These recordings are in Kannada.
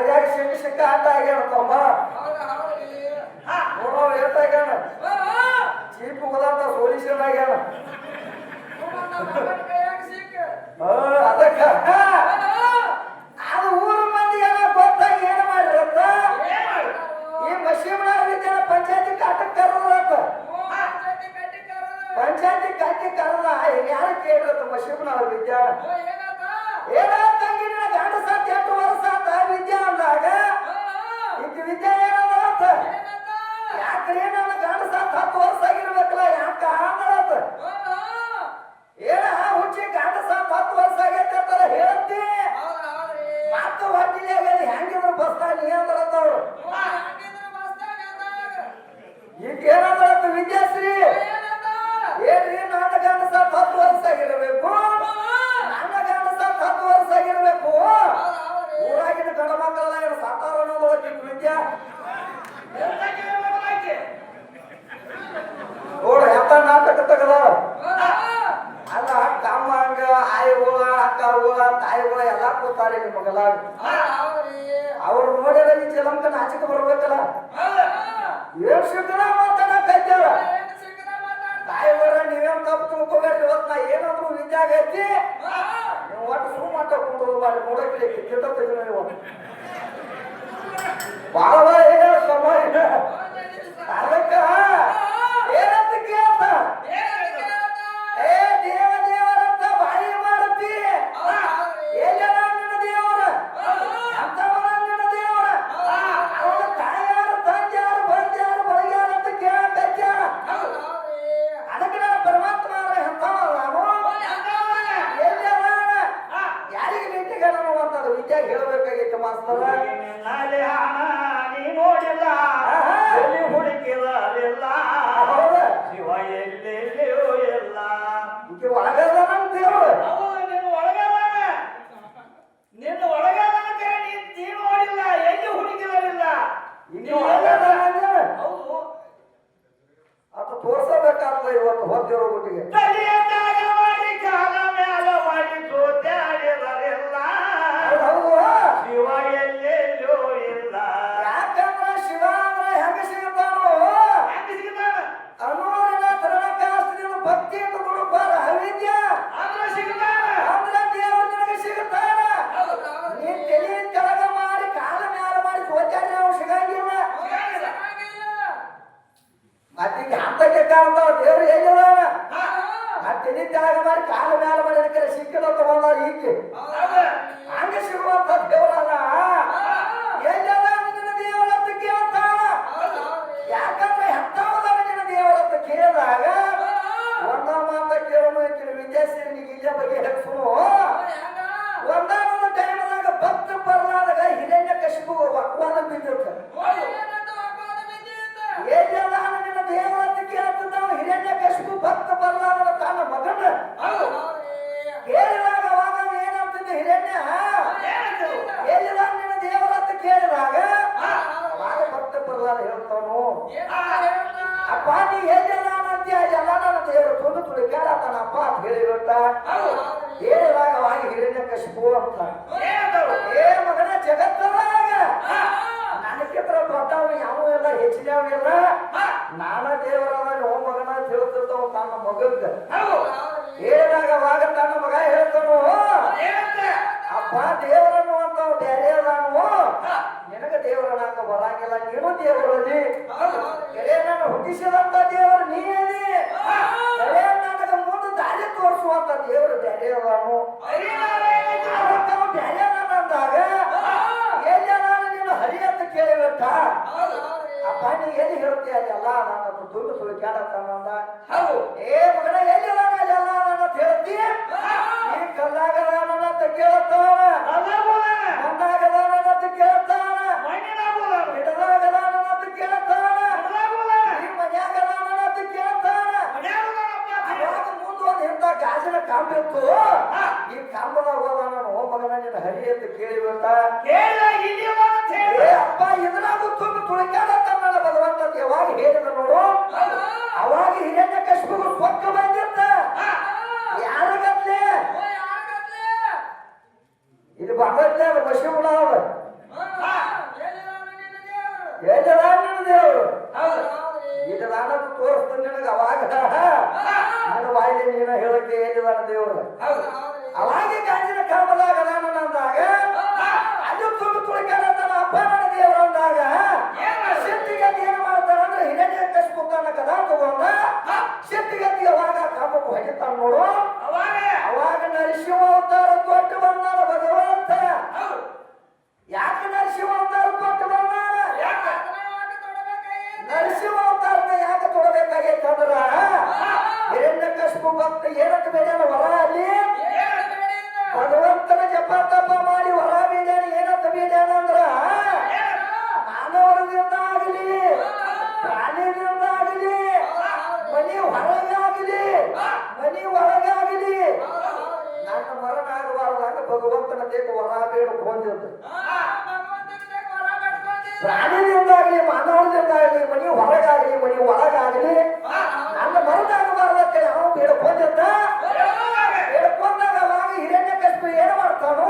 ಕರಿಯಾಗ ಸಿಕ್ಕ ಸಿಕ್ಕ ಆಟ ಆಗ್ಯಾನ ತಮ್ಮ ನೋಡೋ ಚೀಪ್ ಹೋದಂತ ಸೊಲ್ಯೂಷನ್ ಆಗ್ಯಾನ ಅದಕ್ಕ. ಹೆಂಗಿದ್ರು ಬಸ್ತಾಗ ನೀ ಅಕ್ಕಗಳ ತಾಯಿಗಳ ಎಲ್ಲ ಕೂತಾರೆ ನಿಮ್ಮ ಮಗಲ ಅವ್ರು ನೋಡಿದ್ರೆ ಈ ಜಲಂಕ ನಾಚಿಕೆ ಬರ್ಬೇಕಲ್ಲ. ಏನ್ ಸಿಕ್ಕನ ಮಾತಾಡ ಕೈತಾರ ತಾಯಿಗಳ ನೀವೇನ್ ತಪ್ಪು ತಿಳ್ಕೊಬೇಡ್ರಿ ಇವತ್ತು ನಾ ಏನಾದ್ರು ವಿದ್ಯೆ ಆಗೈತಿ ನೀವು ಒಟ್ಟು ಸುಮ್ಮ ಮಾಟ ಕುಂದ್ರು ಬಾರಿ ನೋಡಕ್ಕೆ ಕಿತ್ತ ತೆಗಿನ ನೀವು ಬಾಳ ಸಮ ಸಮಯ ಅದಕ್ಕ ಏನಂತ ಕೇಳ್ತ? 就完了 ಕಾಣ್ತಾವ ದೇವ್ರು ಆ ತಲೆ ಕೆಳಗ ಮಾಡಿ ಕಾಲ ಮ್ಯಾಲ ಮಾಡಿದ್ರೆ ಸಿಕ್ಕಿದ ತಗೊಂಡಾರ ಹಂಗೆ ಹಂಗ ಸಿಗುವಂತ ದೇವರಲ್ಲ. ಎಲ್ಲದ ನಿನ್ನ ದೇವರ ಅಂತ ಕೇಳ್ತಾನ ಯಾಕಂದ್ರೆ ಎಂತವದ ನಿನ್ನ ದೇವರ ಅಂತ ಕೇಳಿದಾಗ ಒಂದ ಮಾತ ಕೇಳೋಣ ಈಕಿನ ವಿದ್ಯಾಶ್ರೀನಿಗೆ ಇಲ್ಲೇ ಬಗ್ಗೆ ಹೆಸರು ಒಂದಾನೊಂದು ಟೈಮ್ದಾಗ ಭಕ್ತ ಪರ್ಲಾದಾಗ ಹಿರಣ್ಯ ಕಶಿಪು ವಕ್ವಾದ ಬಿದ್ದಿರ್ತ ಪ್ರಹ್ಲಾದ ಹೇಳ್ತಾನು? ಅಪ್ಪ ನೀ ಎಲ್ಲಿದಾನಂತ್ಯ ಎಲ್ಲ ನನ್ನ ದೇವರು ತುಂಡು ತುಳಿ ಅಪ್ಪ ಅಂತ ಹೇಳಿಬಿಟ್ಟ ಹೇಳಿದಾಗ ಅವಾಗ ಹಿರಿಯ ಕಶಿಪು ಅಂತ. ಏ ಮಗನ ಜಗತ್ತದಾಗ ನನಗಿತ್ರ ದೊಡ್ಡವ ಯಾವ ಎಲ್ಲ ಹೆಚ್ಚಿನವ ಇಲ್ಲ. ನಾನ ದೇವರಾದ ಓ ಮಗನ ತಿಳ್ತಿರ್ತಾವ ತನ್ನ ಮಗಂದ ಹೇಳಿದಾಗ ಅವಾಗ ತನ್ನ ಮಗ ಹೇಳ್ತಾನು? ಅಪ್ಪ ದೇವರನ್ನು ಅಂತ ಬೇರೆ ಅದಾನು? ನಿನಗ ದೇವರನ್ನಾಕ ಬರಂಗಿಲ್ಲ. ನೀನು ದೇವರಲ್ಲಿ ಕರೆ ನಾನು ಹುಟ್ಟಿಸಿದಂತ ದೇವರು ನೀ. ಅದಿ ಎಲೆ ನನಗ ಮುಂದೆ ದಾರಿ ತೋರಿಸುವಂತ ದೇವರು ಬೇರೆ ಅದಾನು ಅದಕ್ಕೆ ಅವ ಬೇರೆ ಅದಾನಂದಾಗ ಎಲ್ಲಿ ನಾನು ನೀನು ಹರಿ ಅಂತ ಕೇಳಿಬಿಟ್ಟ ಅಪ್ಪ ನೀ ಎಲ್ಲಿ ಹೇಳ್ತೀಯ ಅಲ್ಲೆಲ್ಲ ನನ್ನ ದುಡ್ಡು ಸುಳ್ಳು ಹೌದು. ಏ ಮಗನ ಎಲ್ಲಿ ಅದಾನ ಅಲ್ಲೆಲ್ಲ ನನ್ನ ಹೇಳ್ತಿ ಈ ಕಲ್ಲಾಗದಾನ ಅಂತ ಕೇಳ್ತಾನ ಅಂತ ಹೇಳಿ. ಅಪ್ಪ ಇದರಾಗೂ ತುಂಬ ತುಳಕ್ಯಾಡತ್ತಾನಲ್ಲ ಭಗವಂತ ಯಾವಾಗ ಹೇಳಿದ ನೋಡು. ಅವಾಗ ಹಿರಣ್ಯ ಕಶ್ಮಗೂ ಸ್ವರ್ಗ ಬಂದಿತ್ತ. ಯಾರಿಗತ್ಲೆ ಇದು ಭಗವಂತ ಬಸಿ ಉಳ ಅವರು ಹೇಳಿದಾನ ದೇವರು. ಅವಾಗ. ನನ್ನ ಹೇಳಕ್ಕೆ ಹೇಳಿದಾನ ಅವಾಗ ಕಾಜಿನ ಕಾಮದಾಗ ಬಂದಾಗ ಸಿದ್ಧಿಗತಿ ಏನ್ ಮಾಡ್ತಾರ ಅಂದ್ರೆ ಹಿರಣ್ಯ ಕಸ್ಮುಖಾನ ಕದಾ ತಗೊಂಡ ಸಿದ್ಧಿಗತಿ ಅವಾಗ ಕಾಪಕ್ಕೆ ಹೊಡಿತಾನ ನೋಡು. ಅವಾಗ ನರಸಿಂಹ ಭಗವಂತಕ್ಕೆ ವರ ಬೇಡ್ಕೊಂತಿದ್ದ ಪ್ರಾಣಿನಿಂದಾಗಲಿ ಮಾನವನಿಂದಾಗಲಿ ಮನೆ ಹೊರಗಾಗಲಿ ಮನೆ ಒಳಗಾಗಲಿ ನನ್ನ ಮರದಾಗಬಾರ್ದಂತ ನಾವು ಬೇಡ್ಕೊಂತಿದ್ದ ಬೇಡ್ಕೊಂಡಾಗ ಅವಾಗ ಹಿರಣ್ಯ ಕಷ್ಟ ಏನು ಮಾಡ್ತಾನೋ?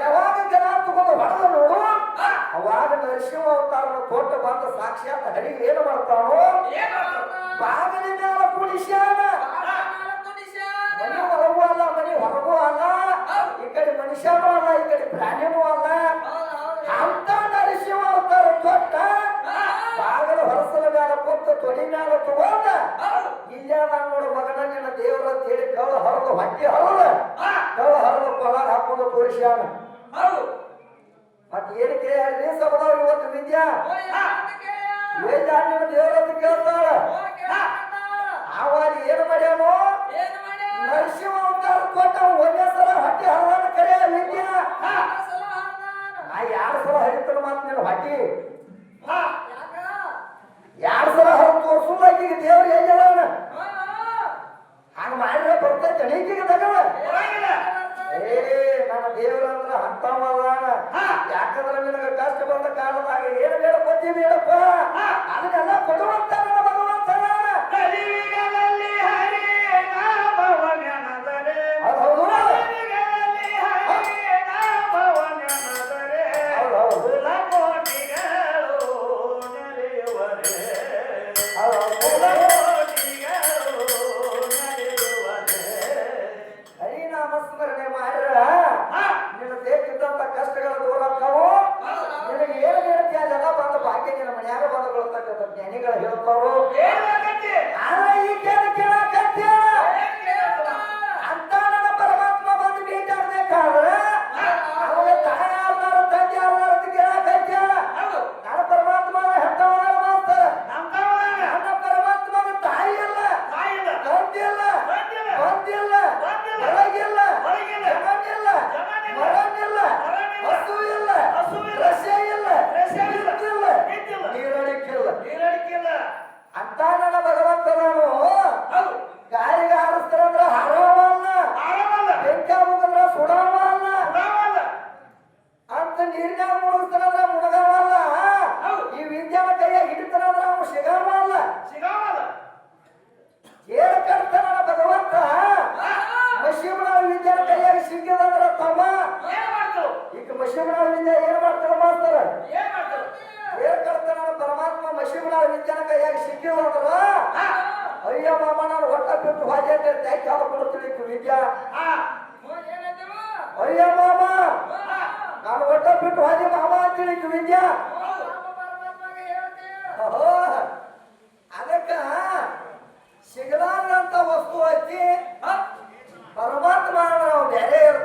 ಯಾವಾಗ ಜನ ಅವಾಗ ನರಸಿಂಹ ಅವತಾರನ ಬಂದ ಹರಿ ಏನು ಮಾಡ್ತಾನೋ? ಬಾಗಿಲಿನ ಕುಣಿಸಿ ಮುಂಜಾನೆ ನೋಡು ಮಗನ ನಿನ್ನ ದೇವರ ಹೇಳಿ ಕಳ ಹರದು ಹಟ್ಟಿ ಹರದು. ಕಳ ಹರದು ಪಲಾರ ಹಾಕೊಂಡು ತೋರಿಸ್ಯಾನ ಏನಕ್ಕೆ ಇವತ್ತು ವಿದ್ಯಾ? ನಿನ್ನ ದೇವರ ಕೇಳ್ತಾಳ করো ಮಶೀಮುಳ ವಿದ್ಯೆ ಏನ್ ಮಾಡ್ತಾರ ಮಾಡ್ತಾರ ಏನ್ ಕರ್ತಾನ ಪರಮಾತ್ಮ ಮಶೀಮುಳ ವಿದ್ಯಾನ ಕೈಯಾಗ ಸಿಕ್ಕಿ ಅಯ್ಯ ಮಾಮ ನಾನು ಹೊಟ್ಟ ಬಿಟ್ಟು ಹಾಗೆ ತ್ಯಾಗ ಹಾಕೊಳ್ತೀನಿ ವಿದ್ಯಾ. ಅಯ್ಯ ಮಾಮ ನಾನು ಹೊಟ್ಟ ಬಿಟ್ಟು ಹಾಗೆ ಮಾಮ ಅಂತೇಳಿ ವಿದ್ಯಾ. ಅದಕ್ಕ ಸಿಗಲಾರ್ದಂತ ವಸ್ತು ಐತಿ. ಪರಮಾತ್ಮ ಬೇರೆ ಇರ್ತಾರ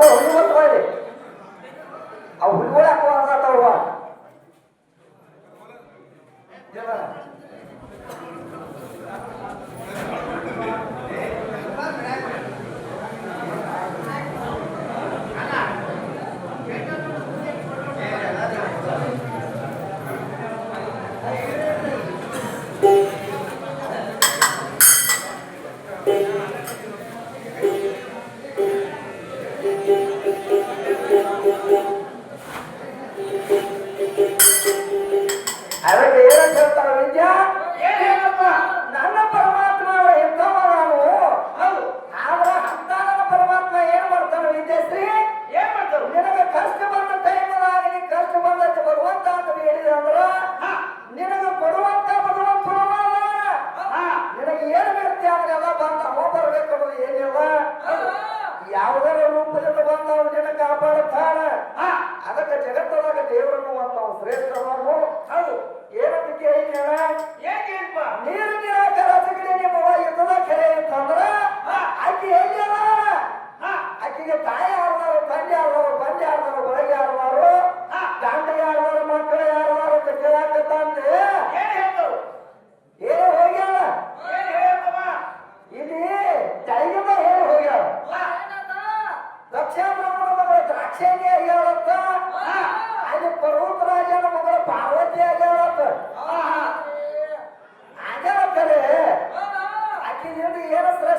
Oh,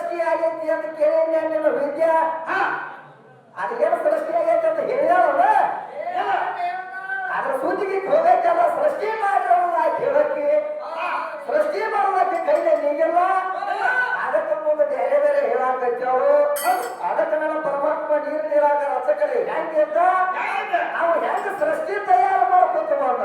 ಸೃಷ್ಟಿ ಆಗೈತಿ ಅಂತ ಕೇಳಿ ಅನ್ನಿಲ್ಲ ವೈದ್ಯ. ಅದೇನು ಸೃಷ್ಟಿ ಆಗೈತಿ ಅಂತ ಹೇಳ್ಯಾಳ ಅದ್ರ ಸೂಚಿಗೆ ಹೋಗೈತಲ್ಲ ಸೃಷ್ಟಿ ಮಾಡಿರೋಣ ಹೇಳಕ್ಕೆ. ಸೃಷ್ಟಿ ಮಾಡೋದಕ್ಕೆ ಕೈಯಲ್ಲಿ ನೀಗಿಲ್ಲ. ಅದಕ್ಕೆ ಮುಂದೆ ಬೇರೆ ಬೇರೆ ಹೇಳಾಕೈತಿ ಅವರು. ಅದಕ್ಕೆ ನನ್ನ ಪರಮಾತ್ಮ ನೀರು ನೀರಾಗ ರಚಕಲಿ ಹೆಂಗೆ ಅಂತ? ನಾವು ಹೆಂಗೆ ಸೃಷ್ಟಿ ತಯಾರು ಮಾಡ್ಕೊತೀವಲ್ಲ